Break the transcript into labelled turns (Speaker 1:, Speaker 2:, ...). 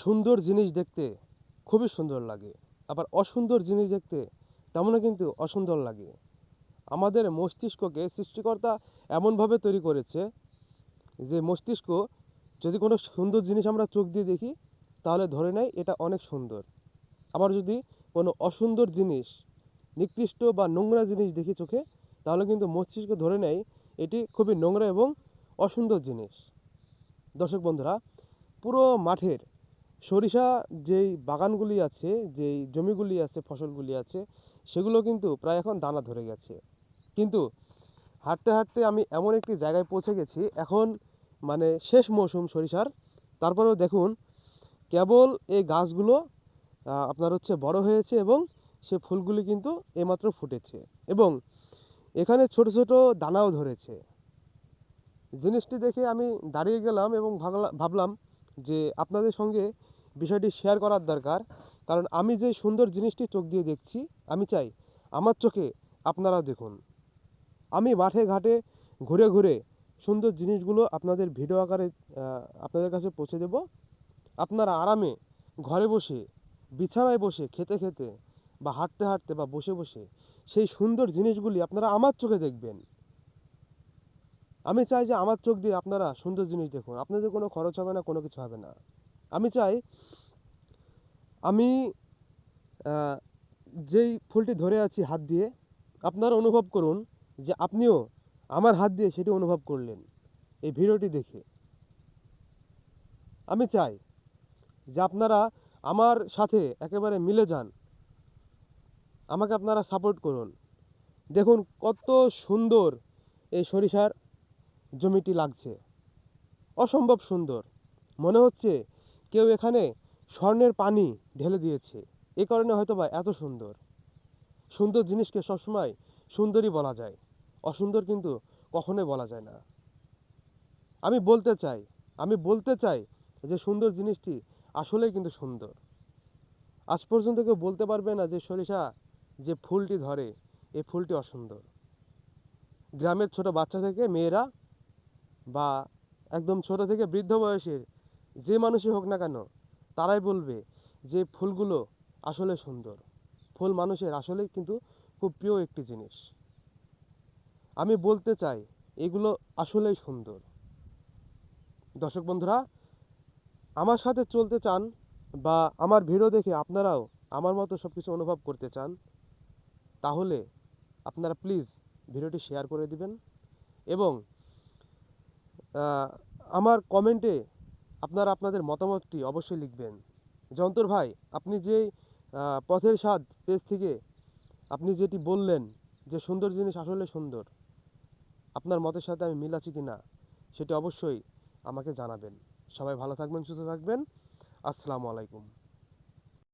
Speaker 1: সুন্দর জিনিস দেখতে খুবই সুন্দর লাগে। আবার অসুন্দর জিনিস দেখতে তেমনও কিন্তু অসুন্দর লাগে। আমাদের মস্তিষ্ককে সৃষ্টিকর্তা এমনভাবে তৈরি করেছে যে মস্তিষ্ক যদি কোনো সুন্দর জিনিস আমরা চোখ দিয়ে দেখি, তাহলে ধরে নেয় এটা অনেক সুন্দর। আবার যদি কোনো অসুন্দর জিনিস, নিকৃষ্ট বা নোংরা জিনিস দেখি চোখে, তাহলে কিন্তু মস্তিষ্ক ধরে নেয় এটি খুবই নোংরা এবং অসুন্দর জিনিস। দর্শক বন্ধুরা, পুরো মাঠের সরিষা যেই বাগানগুলি আছে, যেই জমিগুলি আছে, ফসলগুলি আছে, সেগুলো কিন্তু প্রায় এখন দানা ধরে গেছে। কিন্তু হাঁটতে হাঁটতে আমি এমন একটি জায়গায় পৌঁছে গেছি, এখন মানে শেষ মৌসুম সরিষার। তারপরেও দেখুন, কেবল এই গাছগুলো আপনার হচ্ছে বড় হয়েছে এবং সে ফুলগুলি কিন্তু এইমাত্র ফুটেছে এবং এখানে ছোট ছোট দানাও ধরেছে। জিনিসটি দেখে আমি দাঁড়িয়ে গেলাম এবং ভাবলা- ভাবলাম যে আপনাদের সঙ্গে বিষয়টি শেয়ার করার দরকার। কারণ আমি যে সুন্দর জিনিসটি চোখ দিয়ে দেখছি, আমি চাই আমার চোখে আপনারাও দেখুন। আমি মাঠে ঘাটে ঘুরে ঘুরে সুন্দর জিনিসগুলো আপনাদের ভিডিও আকারে আপনাদের কাছে পৌঁছে দেব। আপনারা আরামে ঘরে বসে, বিছানায় বসে, খেতে খেতে বা হাঁটতে হাঁটতে বা বসে বসে সেই সুন্দর জিনিসগুলি আপনারা আমার চোখে দেখবেন। আমি চাই যে আমার চোখ দিয়ে আপনারা সুন্দর জিনিস দেখুন। আপনাদের কোনো খরচ হবে না, কোনো কিছু হবে না। আমি চাই আমি যেই ফুলটি ধরে আছি হাত দিয়ে, আপনারা অনুভব করুন যে আপনিও আমার হাত দিয়ে সেটি অনুভব করলেন এই ভিডিওটি দেখে। আমি চাই যে আপনারা আমার সাথে একেবারে মিলে যান। আমাকে আপনারা সাপোর্ট করুন। দেখুন কত সুন্দর এই সরিষার জমিটি লাগছে। অসম্ভব সুন্দর। মনে হচ্ছে কেউ এখানে স্বর্ণের পানি ঢেলে দিয়েছে। এ কারণে হয়তো বা এত সুন্দর। সুন্দর জিনিসকে সবসময় সুন্দরই বলা যায়। অসুন্দর কিন্তু কখনোই বলা যায় না। আমি বলতে চাই, আমি বলতে চাই যে সুন্দর জিনিসটি আসলেই কিন্তু সুন্দর। আজ পর্যন্ত কেউ বলতে পারবে না যে সরিষা যে ফুলটি ধরে এই ফুলটি অসুন্দর। গ্রামের ছোট বাচ্চা থেকে মেয়েরা বা একদম ছোট থেকে বৃদ্ধ বয়সের যে মানুষই হোক না কেন, তারাই বলবে যে ফুলগুলো আসলে সুন্দর। ফুল মানুষের আসলেই কিন্তু খুব প্রিয় একটি জিনিস। আমি বলতে চাই, এগুলো আসলেই সুন্দর। দর্শক বন্ধুরা, আমার সাথে চলতে চান বা আমার ভিডিও দেখে আপনারাও আমার মতো সব কিছু অনুভব করতে চান, তাহলে আপনারা প্লিজ ভিডিওটি শেয়ার করে দিবেন এবং আমার কমেন্টে আপনারা আপনাদের মতামতটি অবশ্যই লিখবেন। যন্তর ভাই, আপনি যে পথের স্বাদ পেজ থেকে আপনি যেটি বললেন যে সুন্দর জিনিস আসলে সুন্দর, আপনার মতের সাথে আমি মিল আছি কি না সেটি অবশ্যই আমাকে জানাবেন। সবাই ভালো থাকবেন, সুস্থ থাকবেন। আসসালামু আলাইকুম।